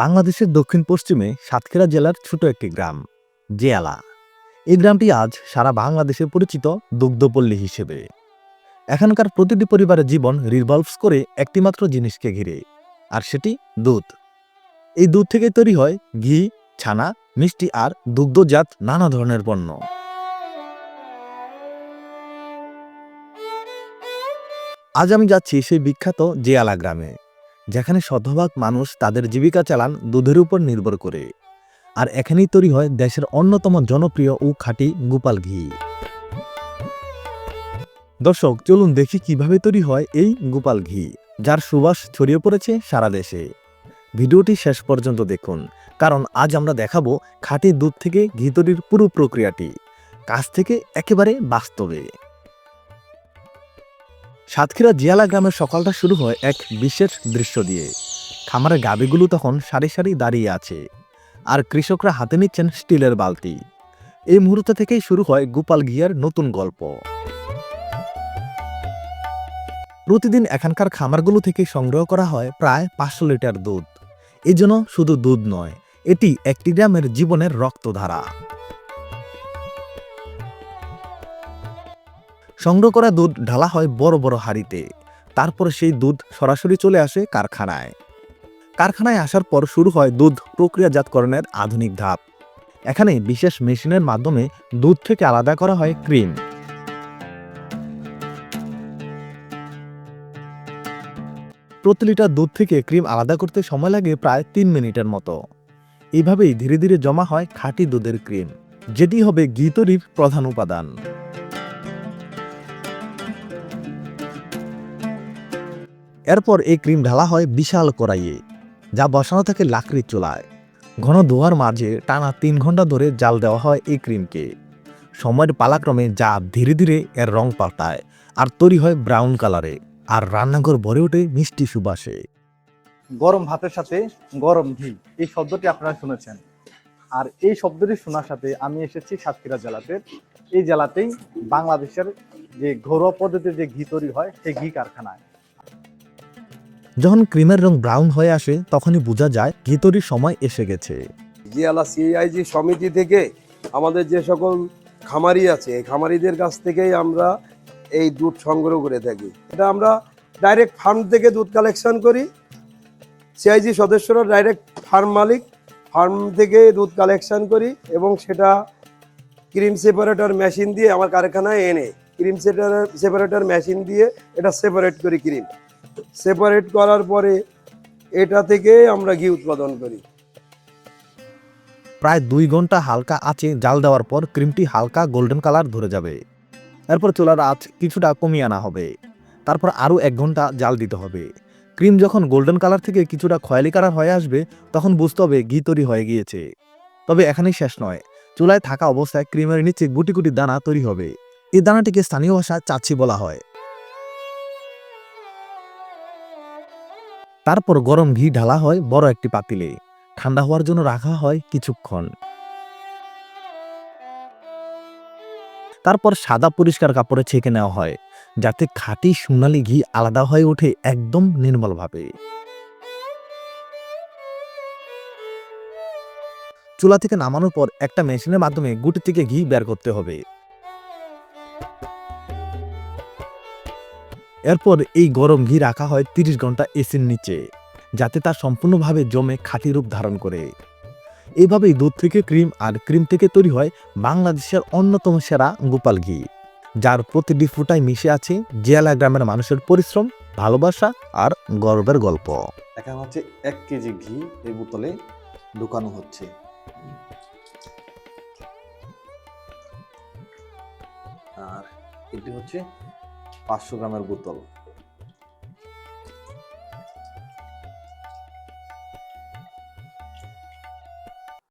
বাংলাদেশের দক্ষিণ পশ্চিমে সাতক্ষীরা জেলার ছোট একটি গ্রাম, জেয়ালা। এই গ্রামটি আজ সারা বাংলাদেশে পরিচিত দুগ্ধপল্লী হিসেবে। এখানকার প্রতিটি পরিবারের জীবন রিভলভস করে একটিমাত্র জিনিসকে ঘিরে, আর সেটি দুধ। এই দুধ থেকে তৈরি হয় ঘি, ছানা, মিষ্টি আর দুগ্ধজাত নানা ধরনের পণ্য। আজ আমি যাচ্ছি সেই বিখ্যাত জেয়ালা গ্রামে। যেখানে শতভাগ মানুষ তাদের জীবিকা চালান দুধের উপর নির্ভর করে। আর এখানেই তৈরি হয় দেশের অন্যতম জনপ্রিয় ও খাঁটি গোপাল ঘি। দর্শক, চলুন দেখি কীভাবে তৈরি হয় এই গোপাল ঘি, যার সুবাস ছড়িয়ে পড়েছে সারা দেশে। ভিডিওটি শেষ পর্যন্ত দেখুন, কারণ আজ আমরা দেখাবো খাঁটি দুধ থেকে ঘি তৈরির পুরো প্রক্রিয়াটি। কাছ থেকে একেবারে বাস্তবে। সাতক্ষীরা জিয়ালা গ্রামের সকালটা শুরু হয় এক বিশেষ দৃশ্য দিয়ে। খামারের গাবিগুলো তখন সারি সারি দাঁড়িয়ে আছে আর কৃষকরা হাতে নিচ্ছেন স্টিলের বালতি। এই মুহূর্ত থেকেই শুরু হয় গোপাল ঘিয়ার নতুন গল্প। প্রতিদিন এখানকার খামারগুলো থেকে সংগ্রহ করা হয় প্রায় পাঁচশো লিটার দুধ। এই জন্য শুধু দুধ নয়, এটি একটি গ্রামের জীবনের রক্তধারা। সংগ্রহ করা দুধ ঢালা হয় বড় বড় হাঁড়িতে। তারপর সেই দুধ সরাসরি চলে আসে কারখানায়। কারখানায় আসার পর শুরু হয় দুধ প্রক্রিয়াজাতকরণের আধুনিক ধাপ। এখানে বিশেষ মেশিনের মাধ্যমে দুধ থেকে আলাদা করা হয় ক্রিম। প্রতি লিটার দুধ থেকে ক্রিম আলাদা করতে সময় লাগে প্রায় তিন মিনিটের মতো। এইভাবেই ধীরে ধীরে জমা হয় খাঁটি দুধের ক্রিম, যেটি হবে ঘি প্রধান উপাদান। এরপর এই ক্রিম ঢালা হয় বিশাল কড়াইয়ে, যা বসানো থাকে লাকড়ির চুলায়। ঘন ধোয়ার মাঝে টানা তিন ঘণ্টা ধরে জাল দেওয়া হয় এই ক্রিমকে। সময়ের পালাক্রমে যা ধীরে ধীরে এর রং পাল্টায় আর তৈরি হয় ব্রাউন কালারে আর রান্নাঘর ভরে ওঠে মিষ্টি সুবাসে। গরম ভাতের সাথে গরম ঘি, এই শব্দটি আপনারা শুনেছেন। আর এই শব্দটি শোনার সাথে আমি এসেছি সাতক্ষীরা জেলাতে। এই জেলাতেই বাংলাদেশের যে ঘরোয়া পদ্ধতিতে যে ঘি তৈরি হয়, সেই ঘি কারখানায়। যখন ক্রিমের রং ব্রাউন হয়ে আসে, তখনই বোঝা যায় ঘি সময় এসে গেছে। জিয়ালা সিআইজি সমিতি থেকে আমাদের যে সকল খামারি আছে, এই খামারিদের কাছ থেকেই আমরা এই দুধ সংগ্রহ করে থাকি। এটা আমরা ডাইরেক্ট ফার্ম থেকে দুধ কালেকশন করি। সিআইজি সদস্যরা ডাইরেক্ট ফার্ম মালিক ফার্ম থেকে দুধ কালেকশন করি এবং সেটা ক্রিম সেপারেটর মেশিন দিয়ে আমার কারখানায় এনে ক্রিম সেপারেটর মেশিন দিয়ে এটা সেপারেট করি ক্রিম সেপারেট করার পরে এটা থেকে আমরা ঘি উৎপাদন করি। প্রায় দুই ঘণ্টা হালকা আঁচে জাল দেওয়ার পর ক্রিমটি হালকা গোল্ডেন কালার ধরে যাবে। এরপর চুলার আঁচ কিছুটা কমিয়ে আনা হবে। তারপর আরও এক ঘণ্টা জাল দিতে হবে। ক্রিম যখন গোল্ডেন কালার থেকে কিছুটা খয়ালি কালার হয়ে আসবে, তখন বুঝতে হবে ঘি তৈরি হয়ে গিয়েছে। তবে এখানেই শেষ নয়। চুলায় থাকা অবস্থায় ক্রিমের নিচে গুটি গুটি দানা তৈরি হবে। এই দানাটিকে স্থানীয় ভাষায় চাচ্ছি বলা হয়। তারপর গরম ঘি ঢালা হয় বড় একটি পাতিলে। ঠান্ডা হওয়ার জন্য রাখা হয় কিছুক্ষণ। তারপর সাদা পরিষ্কার কাপড়ে ছেঁকে নেওয়া হয়, যাতে খাঁটি সোনালি ঘি আলাদা হয়ে ওঠে একদম নির্মলভাবে। চুলা থেকে নামানোর পর একটা মেশিনের মাধ্যমে গুটি থেকে ঘি বের করতে হবে। এরপর এই গরম ঘি রাখা হয় তিরিশ ঘণ্টা এসির নিচে, যাতে তা সম্পূর্ণভাবে জমে খাঁটি রূপ ধারণ করে। এভাবেই দুধ থেকে ক্রিম আর ক্রিম থেকে তৈরি হয় বাংলাদেশের অন্যতম সেরা গোপাল ঘি, যার প্রতিটি ফুটায় মিশে আছে জিয়ালা গ্রামের মানুষের পরিশ্রম, ভালোবাসা আর গর্বের গল্প। এখানে হচ্ছে এক কেজি ঘি এই বোতলে ঢুকানো হচ্ছে। আর এটি হচ্ছে পাঁচশো গ্রামের বোতল।